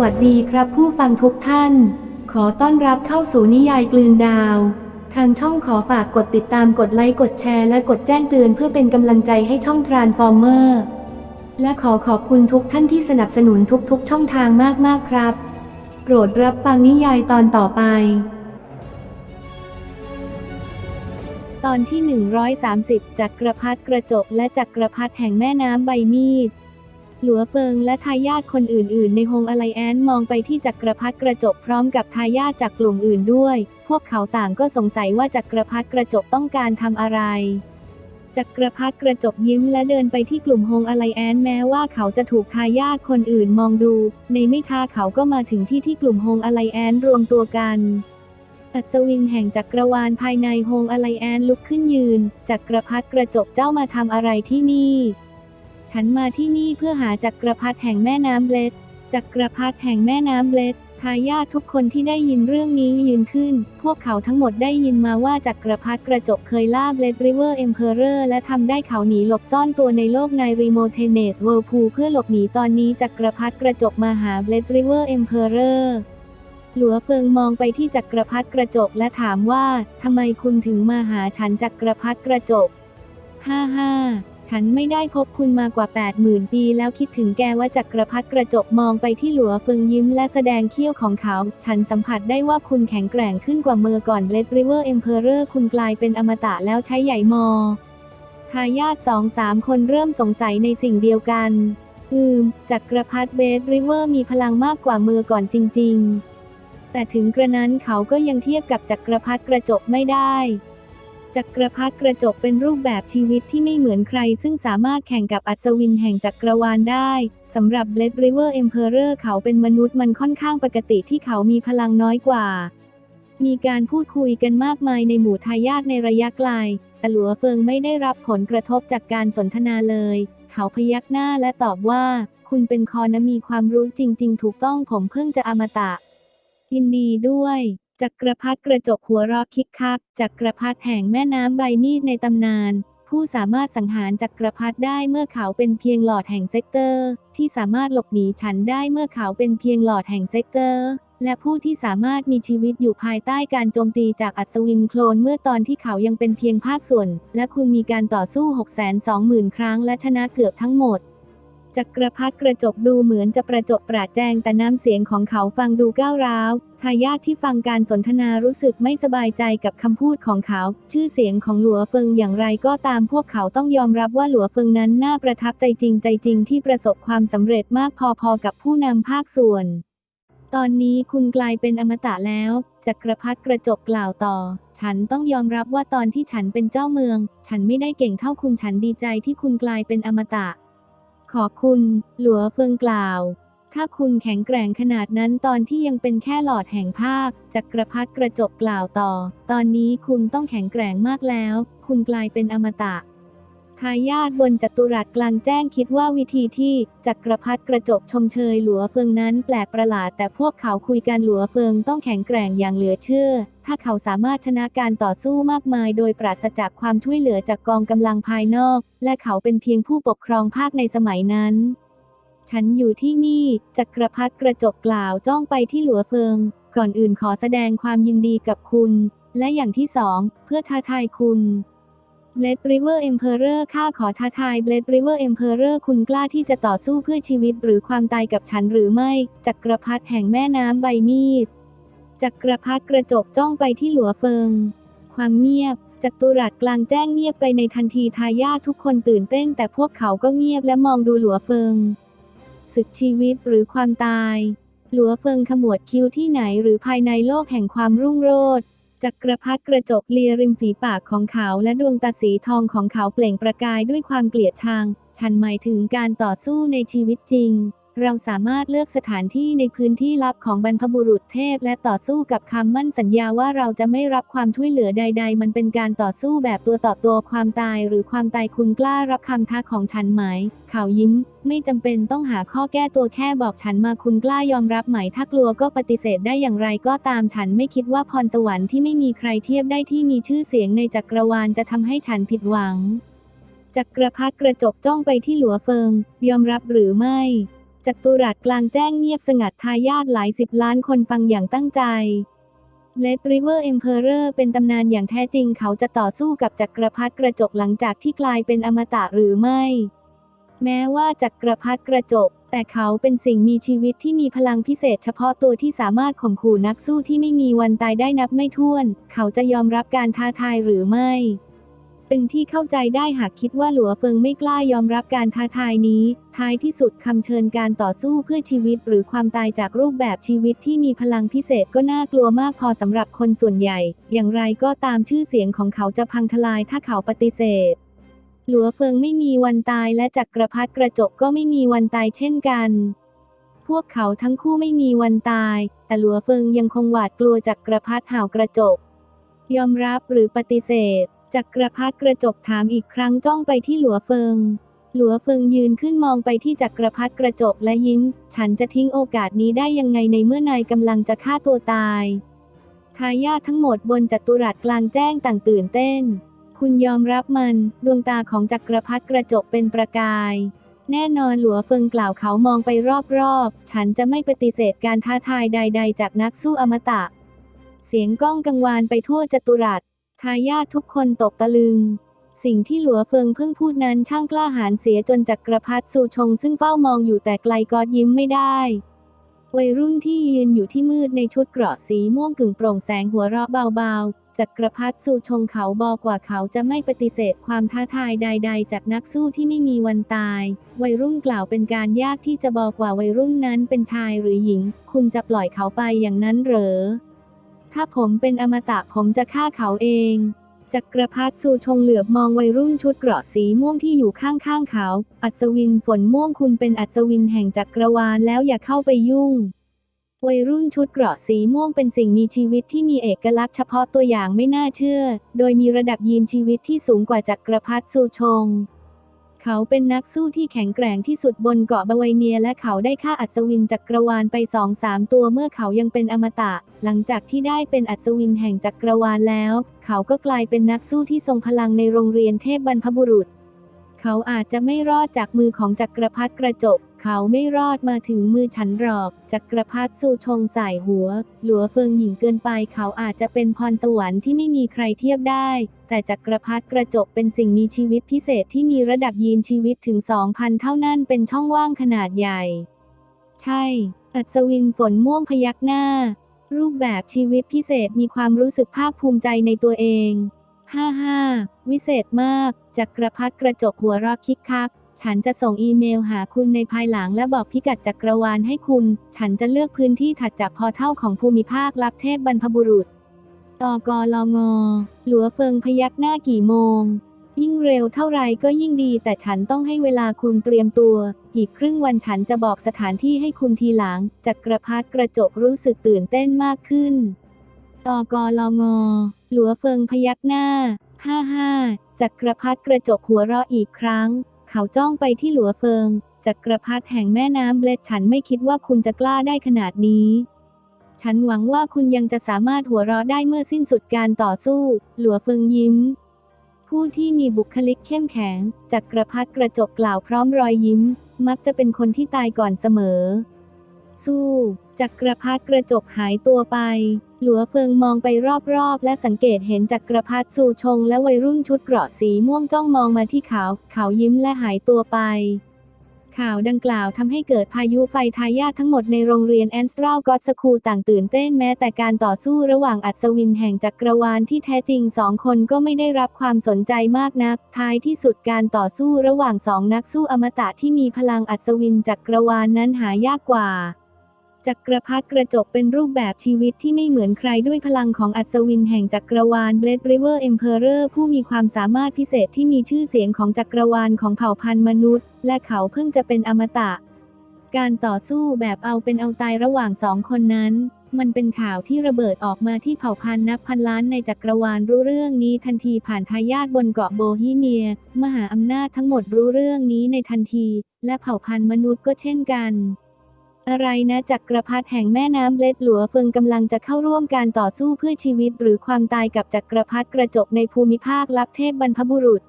วัสดีครับผู้ฟังทุกท่าน ขอต้อนรับเข้าสู่นิยายกลืนดาว ทางช่องขอฝากกดติดตามกดไลค์กดแชร์และกดแจ้งเตือนเพื่อเป็นกำลังใจให้ช่องทรานฟอร์เมอร์และขอขอบคุณทุกท่านที่สนับสนุนทุกๆ ช่องทางมากๆครับ โปรดรับฟังนิยายตอนต่อไป ตอนที่ 130 จักรพรรดิกระจกและจักรพรรดิแห่งแม่น้ำใบมีด หลัวเฟิงและทายาทคนอื่นๆ ในฮงอไลแอนมองไปที่จักรพรรดิกระจกพร้อมกับทายาทจากกลุ่มอื่นด้วย พวกเขาต่างก็สงสัยว่าจักรพรรดิกระจกต้องการทำอะไรจักรพรรดิกระจกยิ้มและเดินไปที่กลุ่มฮงอไลแอนแม้ว่าเขาจะถูกทายาทคนอื่นมองดู ในไม่ช้าเขาก็มาถึงที่ที่กลุ่มฮงอไลแอนรวมตัวกันอัศวินแห่งจักรวาลภายในฮงอไลแอนลุกขึ้นยืน จักรพรรดิกระจกเจ้ามาทำอะไรที่นี่ ฉันมาที่นี่เพื่อหาจักรพรรดิแห่งแม่น้ำเบลดจักรพรรดิแห่งแม่น้ำเบลดทายาททุกคนที่ได้ยินเรื่องนี้ยืนขึ้น พวกเขาทั้งหมดได้ยินมาว่าจักรพรรดิกระจกเคยล่าเบลดริเวอร์เอ็มเพอเรอร์และทำได้เขาหนีหลบซ่อนตัวในโลกในรีโมเทเนสเวิร์พูเพื่อหลบหนีตอนนี้จักรพรรดิกระจกมาหาเบลดริเวอร์เอ็มเพอเรอร์หลัวเฟิงมองไปที่จักรพรรดิกระจกและถามว่าทำไมคุณถึงมาหาฉันจักรพรรดิกระจก ฮ่าฮ่า ฉันไม่ได้พบคุณมากว่า 80,000 ปีแล้วคิดถึงแกว่าจักรพรรดิกระจกมองไปที่หลัวเฟิงยิ้มและแสดงเขี้ยวของเขา ฉันสัมผัสได้ว่าคุณแข็งแกร่งขึ้นกว่าเมื่อก่อนเลดริเวอร์เอ็มเพอเรอร์คุณกลายเป็นอมตะแล้วใช้ใหญ่มอทายาทสองสามคนเริ่มสงสัยในสิ่งเดียวกัน อืม จักรพรรดิเบสริเวอร์มีพลังมากกว่าเมื่อก่อนจริง ๆ แต่ถึงกระนั้นเขาก็ยังเทียบกับจักรพรรดิกระจกไม่ได้ จักรพรรดิกระจกเป็นรูปแบบชีวิตที่ไม่เหมือนใคร ซึ่งสามารถแข่งกับอัศวินแห่งจักรวาลได้สำหรับ Blade River Emperor เขาเป็นมนุษย์มันค่อนข้างปกติที่เขามีพลังน้อยกว่า มีการพูดคุยกันมากมายในหมู่ทายาทในระยะไกล แต่หลัวเฟิงไม่ได้รับผลกระทบจากการสนทนาเลย เขาพยักหน้าและตอบว่า คุณเป็นคอนะมีความรู้จริง ๆ ถูกต้องผมเพิ่งจะอมตะยินดีด้วย จักรพรรดิกระจกหัวรอคิกคักจักรพรรดิแห่งแม่น้ำใบมีดในตำนาน ผู้สามารถสังหารจักรพรรดิได้เมื่อเขาเป็นเพียงหลอดแห่งเซกเตอร์ ที่สามารถหลบหนีฉันได้เมื่อเขาเป็นเพียงหลอดแห่งเซกเตอร์ และผู้ที่สามารถมีชีวิตอยู่ภายใต้การโจมตีจากอัศวินโคลนเมื่อตอนที่เขายังเป็นเพียงภาคส่วน และคุณมีการต่อสู้ 620,000 ครั้งและชนะเกือบทั้งหมด จักรพรรดิกระจกดูเหมือนจะประจบประแจงแต่น้ำเสียงของเขาฟังดูก้าวร้าวทายาทที่ฟังการสนทนารู้สึกไม่สบายใจกับคำพูดของเขา ชื่อเสียงของหลัวเฟิงอย่างไรก็ตามพวกเขาต้องยอมรับว่าหลัวเฟิงนั้นน่าประทับใจจริงใจจริงที่ประสบความสำเร็จมากพอๆกับผู้นำภาคส่วน ตอนนี้คุณกลายเป็นอมตะแล้วจักรพรรดิกระจกกล่าวต่อ ฉันต้องยอมรับว่าตอนที่ฉันเป็นเจ้าเมือง ฉันไม่ได้เก่งเท่าคุณฉันดีใจที่คุณกลายเป็นอมตะ ขอบคุณ หลัวเฟิงกล่าว ถ้าคุณแข็งแกร่งขนาดนั้นตอนที่ยังเป็นแค่หลอดแห่งภาคจักรพรรดิกระจกกล่าวต่อ ตอนนี้คุณต้องแข็งแกร่งมากแล้ว คุณกลายเป็นอมตะ ทายาทบนจัตุรัสกลางแจ้งคิดว่าวิธีที่จักรพรรดิกระจกชมเชยหลัวเฟิงนั้นแปลกประหลาดแต่พวกเขาคุยกันหลัวเฟิงต้องแข็งแกร่งอย่างเหลือเชื่อ ถ้าเขาสามารถชนะการต่อสู้มากมายโดยปราศจากความช่วยเหลือจากกองกำลังภายนอก และเขาเป็นเพียงผู้ปกครองภาคในสมัยนั้น ฉันอยู่ที่นี่จักรพรรดิกระจกกล่าวจ้องไปที่หลัวเฟิง ก่อนอื่นขอแสดงความยินดีกับคุณ และอย่างที่สองเพื่อท้าทายคุณ Blade River Emperor ข้าขอท้าทาย Blade River Emperor คุณกล้าที่จะต่อสู้เพื่อชีวิตหรือความตายกับฉันหรือไม่จักรพรรดิแห่งแม่น้ำใบมีดจักรพรรดิกระจกจ้องไปที่หลัวเฟิง ความเงียบจัตุรัสกลางแจ้งเงียบไปในทันทีทายาททุกคนตื่นเต้น แต่พวกเขาก็เงียบและมองดูหลัวเฟิงศึกชีวิตหรือความตาย หลัวเฟิงขมวดคิ้วที่ไหนหรือภายในโลกแห่งความรุ่งโรจน์ จักรพรรดิกระจกเลียริมฝีปากของเขาและดวงตาสีทองของเขาเปล่งประกายด้วยความเกลียดชัง ฉันหมายถึงการต่อสู้ในชีวิตจริง เราสามารถเลือกสถานที่ในพื้นที่ลับของบรรพบุรุษเทพ และต่อสู้กับคำมั่นสัญญาว่าเราจะไม่รับความช่วยเหลือใด ๆ มันเป็นการต่อสู้แบบตัวต่อตัวความตาย หรือความตายคุณกล้ารับคำท้าของฉันไหม เขายิ้ม ไม่จำเป็นต้องหาข้อแก้ตัวแค่บอกฉันมาคุณกล้ายอมรับไหม ถ้ากลัวก็ปฏิเสธได้อย่างไรก็ตามฉันไม่คิดว่าพรสวรรค์ที่ไม่มีใครเทียบได้ที่มีชื่อเสียงในจักรวาลจะทำให้ฉันผิดหวังจักรพรรดิกระจกจ้องไปที่หลัวเฟิง ยอมรับหรือไม่ จัตุรัสกลางแจ้งเงียบสงัดทายาทหลายสิบล้านคนฟังอย่างตั้งใจเลดริเวอร์เอ็มเพอเรอร์เป็นตำนานอย่างแท้จริงเขาจะต่อสู้กับจักรพรรดิกระจกหลังจากที่กลายเป็นอมตะหรือไม่ แม้ว่าจักรพรรดิกระจก แต่เขาเป็นสิ่งมีชีวิตที่มีพลังพิเศษเฉพาะตัวที่สามารถข่มขู่นักสู้ที่ไม่มีวันตายได้นับไม่ถ้วน เขาจะยอมรับการท้าทายหรือไม่ เป็นที่เข้าใจได้หากคิดว่าหลัวเฟิงไม่กล้ายอมรับการท้าทายนี้ ท้ายที่สุดคำเชิญการต่อสู้เพื่อชีวิตหรือความตายจากรูปแบบชีวิตที่มีพลังพิเศษก็น่ากลัวมากพอสำหรับคนส่วนใหญ่ อย่างไรก็ตามชื่อเสียงของเขาจะพังทลายถ้าเขาปฏิเสธ หลัวเฟิงไม่มีวันตายและจักรพรรดิกระจกก็ไม่มีวันตายเช่นกันพวกเขาทั้งคู่ไม่มีวันตาย แต่หลัวเฟิงยังคงหวาดกลัวจักรพรรดิห่าวกระจก ยอมรับหรือปฏิเสธ จักรพรรดิกระจกถามอีกครั้งจ้องไปที่หลัวเฟิง หลัวเฟิงยืนขึ้นมองไปที่จักรพรรดิกระจกและยิ้ม ฉันจะทิ้งโอกาสนี้ได้ยังไงในเมื่อนายกำลังจะฆ่าตัวตายทายาททั้งหมดบนจัตุรัสกลางแจ้งต่างตื่นเต้น คุณยอมรับมัน ดวงตาของจักรพรรดิกระจกเป็นประกาย แน่นอนหลัวเฟิงกล่าวเขามองไปรอบๆ ฉันจะไม่ปฏิเสธการท้าทายใด ๆ จากนักสู้อมตะ เสียงก้องกังวานไปทั่วจัตุรัส ทายาททุกคนตกตะลึง สิ่งที่หลัวเฟิงเพิ่งพูดนั้นช่างกล้าหาญเสียจนจักรพรรดิสูชงซึ่งเฝ้ามองอยู่แต่ไกลกอดยิ้มไม่ได้ วัยรุ่นที่ยืนอยู่ที่มืดในชุดเกราะสีม่วงกึ่งโปร่งแสงหัวเราะเบาๆ จักรพรรดิสู่ชงเขาบอกว่าเขาจะไม่ปฏิเสธความท้าทายใด ๆ จากนักสู้ที่ไม่มีวันตาย วัยรุ่นกล่าวเป็นการยากที่จะบอกว่าวัยรุ่นนั้นเป็นชายหรือหญิง คุณจะปล่อยเขาไปอย่างนั้นเหรอ ถ้าผมเป็นอมตะผมจะฆ่าเขาเองจักรพรรดิสู่ชงเหลือบมองวัยรุ่นชุดเกราะสีม่วงที่อยู่ข้างๆเขา อัศวินฝนม่วงคุณเป็นอัศวินแห่งจักรวาลแล้วอย่าเข้าไปยุ่ง วัยรุ่นชุดเกราะสีม่วงเป็นสิ่งมีชีวิตที่มีเอกลักษณ์เฉพาะตัวอย่างไม่น่าเชื่อ โดยมีระดับยีนชีวิตที่สูงกว่าจักรพรรดิสู่ชง เขาเป็นนักสู้ที่แข็งแกร่งที่สุดบนเกาะบาไวเนียและเขาได้ฆ่าอัศวินจักรวาลไปสองสามตัวเมื่อเขายังเป็นอมตะ หลังจากที่ได้เป็นอัศวินแห่งจักรวาลแล้ว เขาก็กลายเป็นนักสู้ที่ทรงพลังในโรงเรียนเทพบรรพบุรุษ เขาอาจจะไม่รอดจากมือของจักรพรรดิกระจก เขาไม่รอดมาถึงมือฉันหรอกจักรพรรดิสู่ชงใส่หัว หลัวเฟิงหญิงเกินไปเขาอาจจะเป็นพรสวรรค์ที่ไม่มีใครเทียบได้ แต่จักรพรรดิกระจกเป็นสิ่งมีชีวิตพิเศษที่มีระดับยีนชีวิตถึง 2,000 เท่านั้นเป็นช่องว่างขนาดใหญ่ ใช่ อัศวินฝนม่วงพยักหน้า รูปแบบชีวิตพิเศษมีความรู้สึกภาคภูมิใจในตัวเอง ฮ่าฮ่าวิเศษมาก จักรพรรดิกระจกหัวรอกคิกคัก ฉันจะส่งอีเมลหาคุณในภายหลังและบอกพิกัดจักรวาลให้คุณ ฉันจะเลือกพื้นที่ถัดจากพอเท่าของภูมิภาคลับเทพบรรพบุรุษตกลงหลัวเฟิงพยักหน้ากี่โมง ยิ่งเร็วเท่าไรก็ยิ่งดี แต่ฉันต้องให้เวลาคุณเตรียมตัว อีกครึ่งวันฉันจะบอกสถานที่ให้คุณทีหลัง จักรพรรดิกระจกรู้สึกตื่นเต้นมากขึ้นตกลงหลัวเฟิงพยักหน้า ห้าห้าจักรพรรดิกระจกหัวเราะอีกครั้ง เขาจ้องไปที่หลัวเฟิงจักรพรรดิแห่งแม่น้ำเบลดฉันไม่คิดว่าคุณจะกล้าได้ขนาดนี้ ฉันหวังว่าคุณยังจะสามารถหัวเราะได้เมื่อสิ้นสุดการต่อสู้ หลัวเฟิงยิ้ม ผู้ที่มีบุคลิกเข้มแข็งจักรพรรดิกระจกกล่าวพร้อมรอยยิ้ม มักจะเป็นคนที่ตายก่อนเสมอ สู้จักรพรรดิกระจกหายตัวไป หลัวเฟิงมองไปรอบๆ และสังเกตเห็นจักรพรรดิสู่ชงและวัยรุ่นชุดเกราะสีม่วงจ้องมองมาที่เขา เขายิ้มและหายตัวไป ข่าวดังกล่าวทำให้เกิดพายุไฟทายาททั้งหมดในโรงเรียนแอนสตราลกอตสคูต่างตื่นเต้นแม้แต่การต่อสู้ระหว่างอัศวินแห่งจักรวาลที่แท้จริงสองคนก็ไม่ได้รับความสนใจมากนัก ท้ายที่สุดการต่อสู้ระหว่างสองนักสู้อมตะที่มีพลังอัศวินจักรวาลนั้นหายากกว่า จักรพรรดิกระจกเป็นรูปแบบชีวิตที่ไม่เหมือนใครด้วยพลังของอัศวินแห่งจักรวาล Blade River Emperor ผู้มีความสามารถพิเศษที่มีชื่อเสียงของจักรวาลของเผ่าพันธุ์มนุษย์ และเขาเพิ่งจะเป็นอมตะ การต่อสู้แบบเอาเป็นเอาตายระหว่างสองคนนั้น มันเป็นข่าวที่ระเบิดออกมาที่เผ่าพันธุ์นับพันล้านในจักรวาลรู้เรื่องนี้ทันทีผ่านทายาทบนเกาะโบฮีเนีย มหาอำนาจทั้งหมดรู้เรื่องนี้ในทันที และเผ่าพันธุ์มนุษย์ก็เช่นกัน อะไรนะจักรพรรดิแห่งแม่น้ำเบลดหลัวเฟิงกำลังจะเข้าร่วมการต่อสู้เพื่อชีวิตหรือความตายกับจักรพรรดิกระจกในภูมิภาคลับเทพบรรพบุรุษ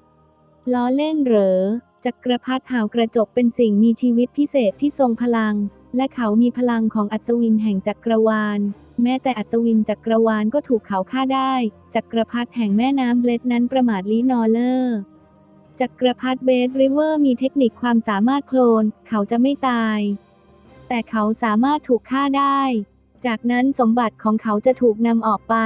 ล้อเล่นเหรอ จักรพรรดิหาวกระจกเป็นสิ่งมีชีวิตพิเศษที่ทรงพลัง และเขามีพลังของอัศวินแห่งจักรวาล แม้แต่อัศวินจักรวาลก็ถูกเขาฆ่าได้ จักรพรรดิแห่งแม่น้ำเบลดนั้นประมาทลีนอเลอร์จักรพรรดิเบสริเวอร์มีเทคนิคความสามารถโคลน เขาจะไม่ตาย แต่เขาสามารถถูกฆ่าได้ จากนั้นสมบัติของเขาจะถูกนำออกไป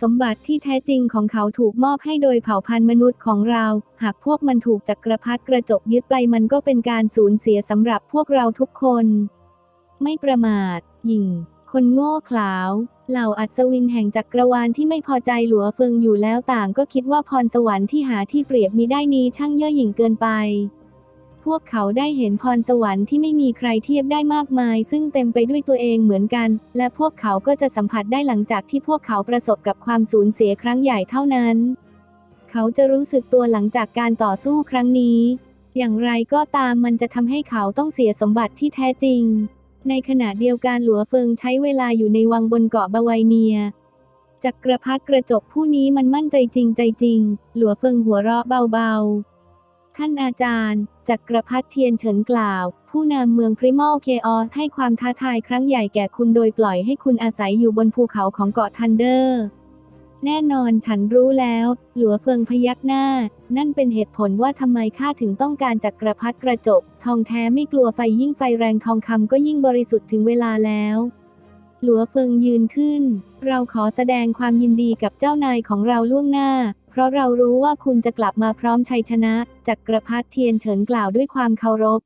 สมบัติที่แท้จริงของเขาถูกมอบให้โดยเผ่าพันธุ์มนุษย์ของเรา หากพวกมันถูกจักรพรรดิกระจกยึดไปมันก็เป็นการสูญเสียสำหรับพวกเราทุกคน ไม่ประมาทยิงคนโง่เขลาเหล่าอัศวินแห่งจักรวาลที่ไม่พอใจหลัวเฟิงอยู่แล้วต่างก็คิดว่าพรสวรรค์ที่หาที่เปรียบมิได้นี้ช่างเย่อหยิ่งเกินไป พวกเขาได้เห็นพรสวรรค์ที่ไม่มีใครเทียบได้มากมาย ซึ่งเต็มไปด้วยตัวเองเหมือนกัน และพวกเขาก็จะสัมผัสได้หลังจากที่พวกเขาประสบกับความสูญเสียครั้งใหญ่เท่านั้น เขาจะรู้สึกตัวหลังจากการต่อสู้ครั้งนี้ อย่างไรก็ตามมันจะทำให้เขาต้องเสียสมบัติที่แท้จริง ในขณะเดียวกันหลัวเฟิงใช้เวลาอยู่ในวังบนเกาะบาวายเนียจักรพรรดิกระจกผู้นี้มันมั่นใจจริงใจจริง หลัวเฟิงหัวเราะเบาๆ ท่านอาจารย์จักรพรรดิเทียนเฉินกล่าว ผู้นำเมืองพริมอลเคออสให้ความท้าทายครั้งใหญ่แก่คุณโดยปล่อยให้คุณอาศัยอยู่บนภูเขาของเกาะทันเดอร์ แน่นอนฉันรู้แล้ว หลัวเฟิงพยักหน้า นั่นเป็นเหตุผลว่าทำไมข้าถึงต้องการจักรพรรดิกระจก ทองแท้ไม่กลัวไฟยิ่งไฟแรงทองคำก็ยิ่งบริสุทธิ์ถึงเวลาแล้ว หลัวเฟิงยืนขึ้น เราขอแสดงความยินดีกับเจ้านายของเราล่วงหน้า เพราะเรารู้ว่าคุณจะกลับมาพร้อมชัยชนะ จักรพรรดิเทียนเฉินกล่าวด้วยความเคารพ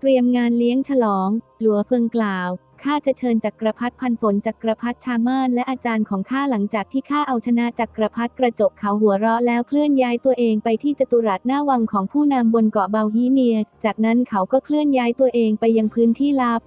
เตรียมงานเลี้ยงฉลอง หลัวเฟิงกล่าว ข้าจะเชิญจักรพรรดิพันฝนจักรพรรดิชามานและอาจารย์ของข้าหลังจากที่ข้าเอาชนะจักรพรรดิกระจกเขาหัวเราะแล้วเคลื่อนย้ายตัวเองไปที่จตุรัสหน้าวังของผู้นำบนเกาะเบาฮีเนีย จากนั้นเขาก็เคลื่อนย้ายตัวเองไปยังพื้นที่ลับ